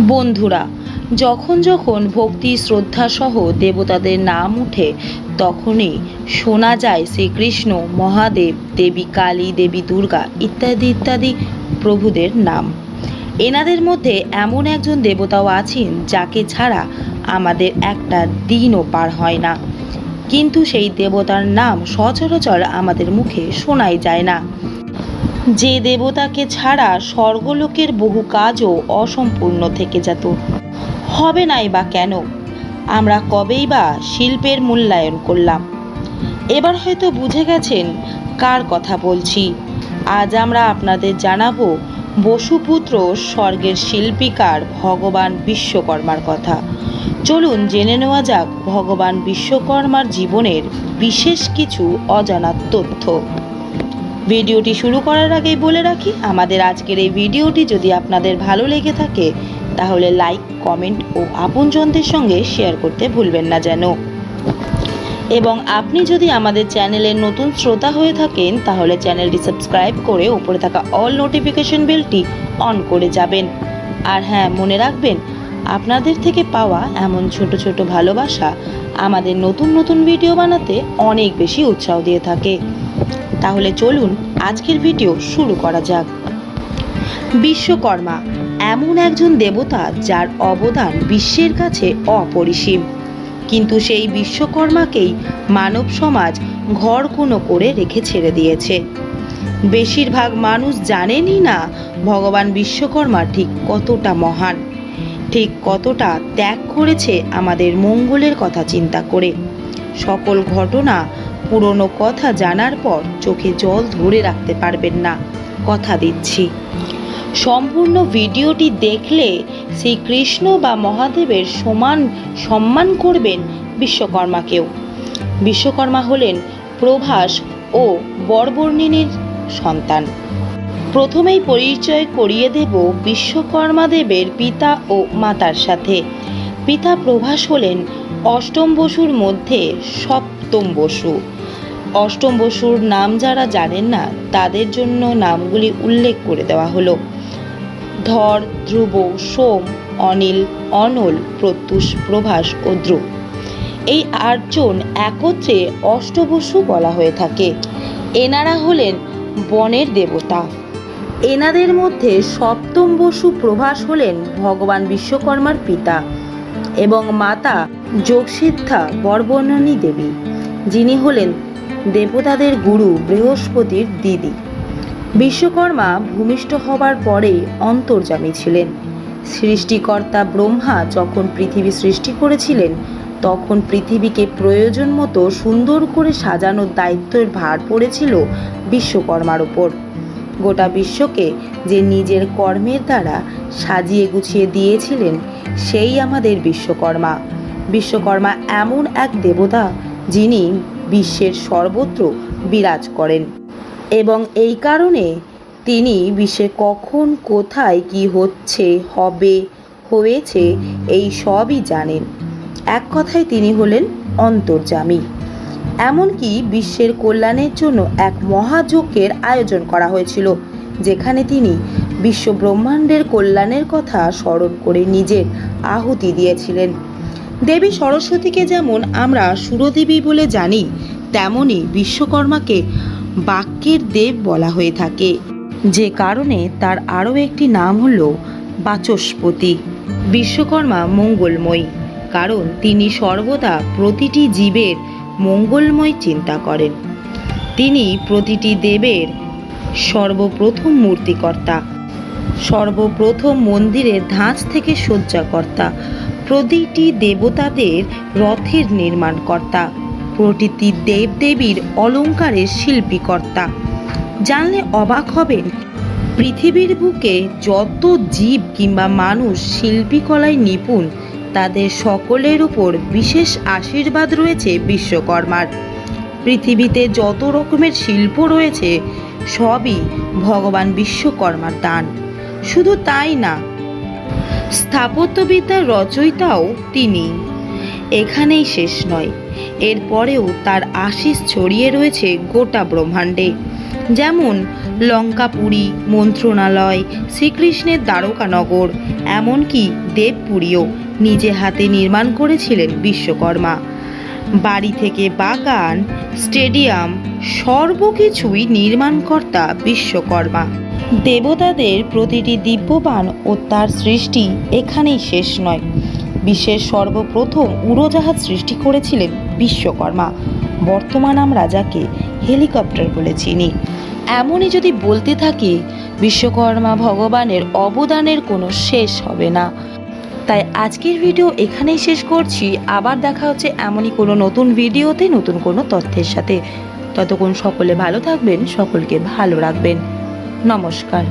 বন্ধুরা, যখন যখন ভক্তি শ্রদ্ধা সহ দেবতাদের নাম উঠে, তখনই শোনা যায় শ্রীকৃষ্ণ, মহাদেব, দেবী কালী, দেবী দুর্গা ইত্যাদি ইত্যাদি প্রভুদের নাম। এনাদের মধ্যে এমন একজন দেবতাও আছেন যাকে ছাড়া আমাদের একটা দিনও পার হয় না। কিন্তু সেই দেবতার নাম সচরাচর আমাদের মুখে শোনাই যায় না। যে দেবতাকে ছাড়া স্বর্গলোকের বহু কাজও অসম্পূর্ণ থেকে যেত। হবে নাই বা কেন? আমরা কবেই বা শিল্পের মূল্যায়ন করলাম। এবার হয়তো বুঝে গেছেন কার কথা বলছি। আজ আমরা আপনাদের জানাব বসুপুত্র স্বর্গের শিল্পীকার ভগবান বিশ্বকর্মার কথা। চলুন জেনে নেওয়া যাক ভগবান বিশ্বকর্মার জীবনের বিশেষ কিছু অজানা তথ্য। ভিডিওটি শুরু করার আগেই বলে রাখি, আমাদের আজকের এই ভিডিওটি যদি আপনাদের ভালো লেগে থাকে, তাহলে লাইক, কমেন্ট ও আপনজনদের সঙ্গে শেয়ার করতে ভুলবেন না যেন। এবং আপনি যদি আমাদের চ্যানেলের নতুন শ্রোতা হয়ে থাকেন, তাহলে চ্যানেলটি সাবস্ক্রাইব করে উপরে থাকা অল নোটিফিকেশন বেলটি অন করে যাবেন। আর হ্যাঁ মনে রাখবেন, আপনাদের থেকে পাওয়া এমন ছোট ছোট ভালোবাসা আমাদের নতুন নতুন ভিডিও বানাতে অনেক বেশি উৎসাহ দিয়ে থাকে। তাহলে চলুন আজকের ভিডিও শুরু করা যাক। বিশ্বকর্মা, এমন একজন দেবতা যার অবদান বিশ্বের কাছে অপরিসীম। কিন্তু সেই বিশ্বকর্মাকেই মানব সমাজ ঘর কোনো করে রেখে ছেড়ে দিয়েছে। বেশিরভাগ মানুষ জানেনই না ভগবান বিশ্বকর্মা ঠিক কতটা মহান। ঠিক কতটা ত্যাগ করেছে আমাদের মঙ্গলের কথা চিন্তা করে। সকল ঘটনা, পুরনো কথা জানার পর চোখে জল ধরে রাখতে পারবেন না। কথা দিচ্ছি। সম্পূর্ণ ভিডিওটি দেখলে শ্রীকৃষ্ণ বা মহাদেবের সমান সম্মান করবেন বিশ্বকর্মাকেও। বিশ্বকর্মা হলেন প্রভাস ও বরবর্ণিনীর সন্তান। প্রথমেই পরিচয় করিয়ে দেব বিশ্বকর্মা দেবের পিতা ও মাতার সাথে। পিতা প্রভাস হলেন অষ্টম বসুর মধ্যে সপ্তম বসু। অষ্টম বসুর নাম যারা জানেন না, তাদের জন্য নামগুলি উল্লেখ করে দেওয়া হলো। ধর, ধ্রুব, সোম, অনিল, অনল, প্রত্যুষ, প্রভাস ও ধ্রুব। এই আটজন একত্রে অষ্টবসু বলা হয়ে থাকে। এনারা হলেন বনের দেবতা। এনাদের মধ্যে সপ্তম বসু প্রভাস হলেন ভগবান বিশ্বকর্মার পিতা এবং মাতা যোগসিদ্ধা বরবর্ণনী দেবী, যিনি হলেন দেবতাদের গুরু বৃহস্পতির দিদি। বিশ্বকর্মা ভূমিষ্ঠ হবার পরেই অন্তর্যামী ছিলেন। সৃষ্টিকর্তা ব্রহ্মা যখন পৃথিবী সৃষ্টি করেছিলেন, তখন পৃথিবীকে প্রয়োজন মতো সুন্দর করে সাজানোর দায়িত্বের ভার পড়েছিল বিশ্বকর্মার ওপর গোটা বিশ্বকে যে নিজের কর্মের দ্বারা সাজিয়ে গুছিয়ে দিয়েছিলেন, সেই আমাদের বিশ্বকর্মা। বিশ্বকর্মা এমন এক দেবতা যিনি বিশ্বের সর্বত্র বিরাজ করেন। এবং এই কারণে তিনি বিশ্বে কখন, কোথায় কি হচ্ছে, হবে, হয়েছে, এই সবই জানেন। এক কথায় তিনি হলেন অন্তর্যামী। এমনকি বিশ্বের কল্যাণের জন্য এক মহাযজ্ঞের আয়োজন করা হয়েছিল, যেখানে তিনি বিশ্ব ব্রহ্মাণ্ডের কল্যাণের কথা স্মরণ করে নিজের আহুতি দিয়েছিলেন। দেবী সরস্বতীকে যেমন আমরা সুরদেবী বলে জানি, তেমনি বিশ্বকর্মাকে বাক্যের দেব বলা হয়ে থাকে। যে কারণে তার আরও একটি নাম হল বাচস্পতি। বিশ্বকর্মা মঙ্গলময়ী, কারণ তিনি সর্বদা প্রতিটি জীবের মঙ্গলময় চিন্তা করেন। তিনি প্রতিটি দেবের সর্বপ্রথম মূর্তিকর্তা, সর্বপ্রথম মন্দিরের ধাঁচ থেকে সজ্জাকর্তা প্রতিটি দেবতাদের রথের নির্মাণকর্তা প্রতিটি দেবদেবীর অলঙ্কারের শিল্পীকর্তা। জানলে অবাক হবেন, পৃথিবীর বুকে যত জীব কিংবা মানুষ শিল্পীকলায় নিপুণ তাদের সকলের উপর বিশেষ আশীর্বাদ রয়েছে বিশ্বকর্মার। পৃথিবীতে যত রকমের শিল্প রয়েছে, সবই ভগবান বিশ্বকর্মার দান। শুধু তাই না, স্থাপত্যবিদ্যার রচয়িতাও তিনি। এখানেই শেষ নয়। এরপরেও তার আশিস ছড়িয়ে রয়েছে গোটা ব্রহ্মাণ্ডে। যেমন লঙ্কাপুরী, মন্ত্রণালয়, শ্রীকৃষ্ণের দ্বারকানগর, এমনকি দেবপুরীও নিজে হাতে নির্মাণ করেছিলেন বিশ্বকর্মা। বাড়ি থেকে বাগান, স্টেডিয়াম, সর্বকিছুই নির্মাণকর্তা বিশ্বকর্মা। দেবতাদের প্রতিটি দিব্যবান ও তার সৃষ্টি এখানেই শেষ নয়। বিশ্বের সর্বপ্রথম উড়োজাহাজ সৃষ্টি করেছিলেন বিশ্বকর্মা। বর্তমান আমরা যাকে হেলিকপ্টার বলে চিনি। এমনই যদি বলতে থাকি, বিশ্বকর্মা ভগবানের অবদানের কোনো শেষ হবে না। তাই আজকের ভিডিও এখানেই শেষ করছি। আবার দেখা হচ্ছে এমনই কোনো নতুন ভিডিওতে নতুন কোনো তথ্যের সাথে। ততক্ষণ সকলে ভালো থাকবেন, সকলকে ভালো রাখবেন। নমস্কার।